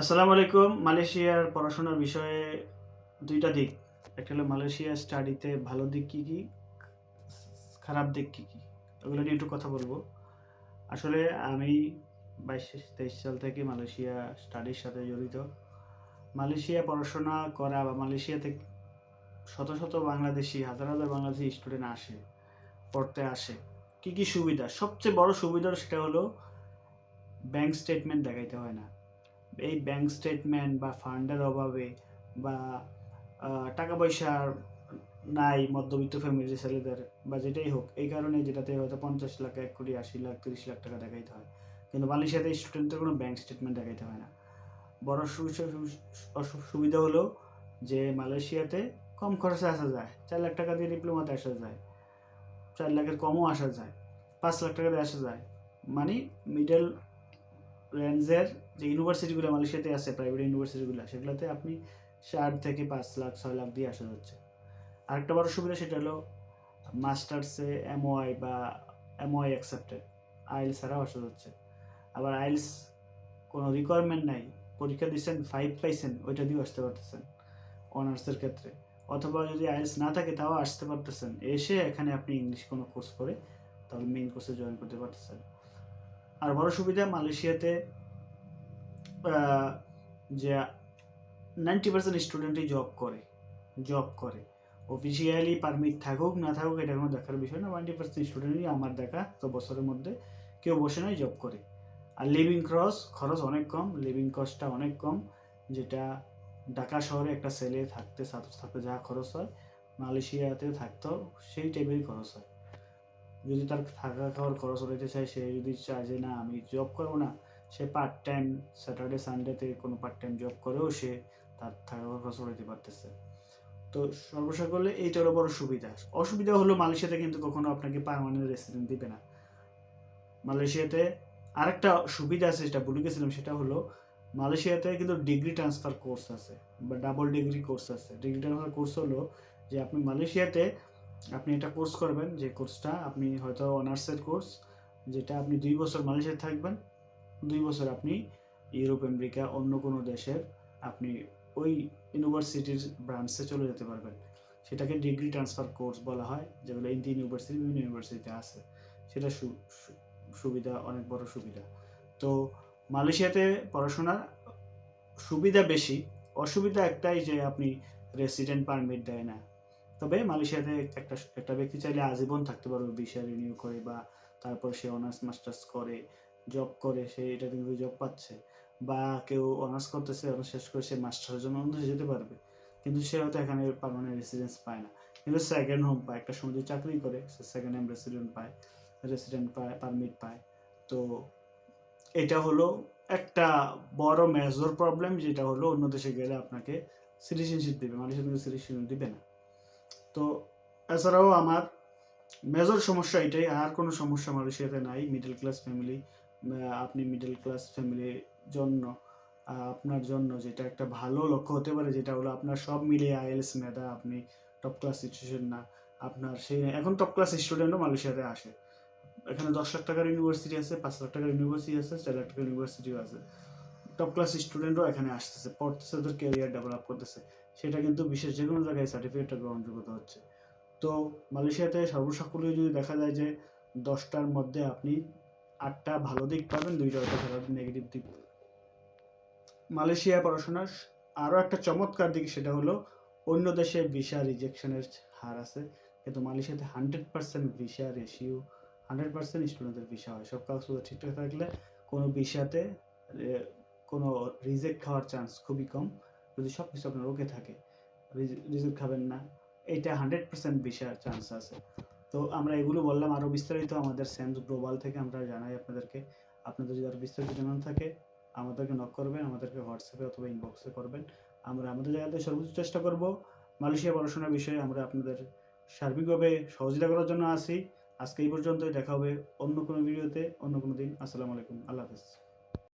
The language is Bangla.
আসসালামু আলাইকুম। মালয়েশিয়ার পড়াশোনার বিষয়ে দুইটা দিক। একটা হলো মালয়েশিয়া স্টাডিতে ভালো দিক কী কী, খারাপ দিক কী কী, ওগুলো নিয়ে একটু কথা বলব। আসলে আমি বাইশ, তেইশ সাল থেকে মালয়েশিয়া স্টাডির সাথে জড়িত। মালয়েশিয়া পড়াশোনা করা বা মালয়েশিয়াতে শত শত বাংলাদেশি, হাজার হাজার বাংলাদেশি স্টুডেন্ট আসে, পড়তে আসে। কী কী সুবিধা? সবচেয়ে বড় সুবিধা সেটা হলো ব্যাংক স্টেটমেন্ট দেখাইতে হয় না। এই ব্যাংক স্টেটমেন্ট বা ফান্ডের অভাবে বা টাকা পয়সা নাই মধ্যবিত্ত ফ্যামিলির ছেলেদের বা যেটাই হোক, এই কারণে যেটাতে হয়তো পঞ্চাশ লাখ, এক কোটি, আশি লাখ, তিরিশ লাখ টাকা দেখাইতে হয়। কিন্তু মালয়েশিয়াতে স্টুডেন্টদের কোনো ব্যাংক স্টেটমেন্ট দেখাইতে হয় না। বড় সুবিধা হলো যে মালয়েশিয়াতে কম খরচে আসা যায়। চার লাখ টাকা দিয়ে ডিপ্লোমাতে আসা যায়। চার লাখের কমও আসা যায়। পাঁচ লাখ টাকা দিয়ে আসা যায়। মানে মিডল রেঞ্জের যে ইউনিভার্সিটিগুলো মালয়েশিয়াতে আছে প্রাইভেট ইউনিভার্সিটিগুলো, সেগুলোতে আপনি চার থেকে পাঁচ লাখ, ছয় লাখ দিয়ে আসা যাচ্ছে। আরেকটা বড় সুবিধা সেটা হলো মাস্টার্সে এমওআই বা এমওআই অ্যাকসেপ্টেড আইএলস ছাড়াও আসা যাচ্ছে। আবার আইএলস কোনো রিকোয়ারমেন্ট নাই, পরীক্ষা দিচ্ছেন ফাইভ পাইছেন, ওইটা দিয়েও আসতে পারতেছেন অনার্সের ক্ষেত্রে। অথবা যদি আইএলস না থাকে, তাও আসতে পারতেছেন। এসে এখানে আপনি ইংলিশ কোনো কোর্স করে তাহলে মেইন কোর্সে জয়েন করতে পারতেছেন। আর বড় সুবিধা মালয়েশিয়াতে যে নাইনটি পার্সেন্ট স্টুডেন্টই জব করে জব করে। অফিসিয়ালি পারমিট থাকুক, না থাকুক, এটা কোনো দেখার বিষয় না। নাইনটি পার্সেন্ট স্টুডেন্টই আমার দেখা, তো বছরের মধ্যে কেউ বসে নয় জব করে। আর লিভিং খরচ খরচ অনেক কম লিভিং কস্টটা অনেক কম, যেটা ঢাকা শহরে একটা ছেলে থাকতে ছাত্র থাকতে যা খরচ হয়, মালয়েশিয়াতে থাকতেও সেই টাইপেরই খরচ হয়। যদি তার থাকা খাওয়ার খরচ উঠাইতে চায় সে যদি চায় যে না, আমি জব করব না, সে পার্ট টাইম স্যাটারডে সানডেতে কোনো পার্ট টাইম জব করেও সে তার থাকা খাওয়ার খরচ উঠাইতে পারতেছে। তো সর্বসকলে এইটা হলো বড় সুবিধা অসুবিধা হলো মালয়েশিয়াতে কিন্তু কখনো আপনাকে পারমানেন্ট রেসিডেন্ট দিবে না। মালয়েশিয়াতে আরেকটা সুবিধা আছে, যেটা ভুলে গেছিলাম, সেটা হলো মালয়েশিয়াতে কিন্তু ডিগ্রি ট্রান্সফার কোর্স আছে, বা ডাবল ডিগ্রি কোর্স আছে। ডিগ্রি ট্রান্সফার কোর্স হলো যে আপনি মালয়েশিয়াতে আপনি এটা কোর্স করবেন, যে কোর্সটা আপনি হয়তো অনার্সের কোর্স যেটা আপনি দুই বছর মালয়েশিয়াতে থাকবেন, দুই বছর আপনি ইউরোপ, আমেরিকা, অন্য কোনো দেশের আপনি ওই ইউনিভার্সিটির ব্রাঞ্চে চলে যেতে পারবেন। সেটাকে ডিগ্রি ট্রান্সফার কোর্স বলা হয়, যেগুলো ইন্দি ইউনিভার্সিটি বিভিন্ন ইউনিভার্সিটিতে আছে। সেটা সুবিধা, অনেক বড় সুবিধা। তো মালয়েশিয়াতে পড়াশোনার সুবিধা বেশি, অসুবিধা একটাই যে আপনি রেসিডেন্ট পারমিট দেয় না। তবে মালয়েশিয়াতে একটা একটা ব্যক্তি চাইলে আজীবন থাকতে পারবে ভিসা রিনিউ করে বা তারপর সে অনার্স মাস্টার্স করে জব করে, সে এটা কিন্তু জব পাচ্ছে। বা কেউ অনার্স করতেছে অনার্স শেষ করে সে মাস্টারের জন্য অন্য যেতে পারবে। কিন্তু সে হয়তো এখানে পারমানেন্ট রেসিডেন্স পায় না। কিন্তু সেকেন্ড হোম পায়, একটা সময় চাকরি করে, সে সেকেন্ড হোম রেসিডেন্ট পায় রেসিডেন্ট পায় পারমিট পায়। তো এটা হলো একটা বড় মেজর প্রবলেম যেটা হলো অন্য দেশে গেলে আপনাকে সিটিজেনশিপ দেবে। মালয়েশিয়া কিন্তু সিটিজেনশিপ দিবে না। তো এছাড়াও আমার মেজর সমস্যা এটাই, আর কোনো সমস্যা মালয়েশিয়াতে নাই। মিডল ক্লাস ফ্যামিলি আপনি মিডল ক্লাস ফ্যামিলির জন্য আপনার জন্য যেটা একটা ভালো লক্ষ্য হতে পারে, যেটা হলো আপনার সব মিলিয়ে আইএলস মেধা, আপনি টপ ক্লাস সিচুয়েশন না, আপনার সেই, এখন টপ ক্লাস স্টুডেন্টও মালয়েশিয়াতে আসে। এখানে দশ লাখ টাকার ইউনিভার্সিটি আছে, পাঁচ লাখ টাকার ইউনিভার্সিটি আছে, চার লাখ টাকার ইউনিভার্সিটিও আছে। টপ ক্লাস স্টুডেন্টও এখানে আসতেছে, পড়তেছে, ওদের ক্যারিয়ার ডেভেলপ করতেছে। সেটা কিন্তু বিশেষ যে কোনো জায়গায় সার্টিফিকেটটা গ্রহণযোগ্যতা হচ্ছে। তো মালয়েশিয়াতে সর্বসাকুল্যে যদি দেখা যায় যে দশটার মধ্যে আপনি আটটা ভালো দিক পাবেন, দুইটা হয়তো খারাপ নেগেটিভ দিক মালয়েশিয়া পড়াশোনার আরও একটা চমৎকার দিক সেটা হলো অন্য দেশে ভিসা রিজেকশনের হার আছে, কিন্তু মালয়েশিয়াতে hundred percent visa ratio hundred percent স্টুডেন্টদের ভিসা হয়। সব কাগজপত্র ঠিকঠাক থাকলে কোনো ভিসাতে কোনো রিজেক্ট খাওয়ার চান্স খুবই কম। যদি সব কিছু আপনার ওকে থাকে রিজেক্ট খাবেন না এটা হান্ড্রেড পার্সেন্ট ভিসার চান্স আছে। তো আমরা এগুলো বললাম আরও বিস্তারিত আমাদের স্যামস গ্লোবাল থেকে আমরা জানাই আপনাদেরকে। আপনাদের যদি আরও বিস্তারিত জানানো থাকে, আমাদেরকে নক করবেন, আমাদেরকে হোয়াটসঅ্যাপে অথবা ইনবক্সে করবেন। আমরা আমাদের জায়গাতে সর্বোচ্চ চেষ্টা করব মালয়েশিয়া পড়াশোনার বিষয়ে। আমরা আপনাদের সার্বিকভাবে সহযোগিতা করার জন্য আসি আজকে এই পর্যন্তই, দেখা হবে অন্য কোনো ভিডিওতে অন্য কোনো দিন। আসসালামু আলাইকুম। আল্লাহ হাফেজ।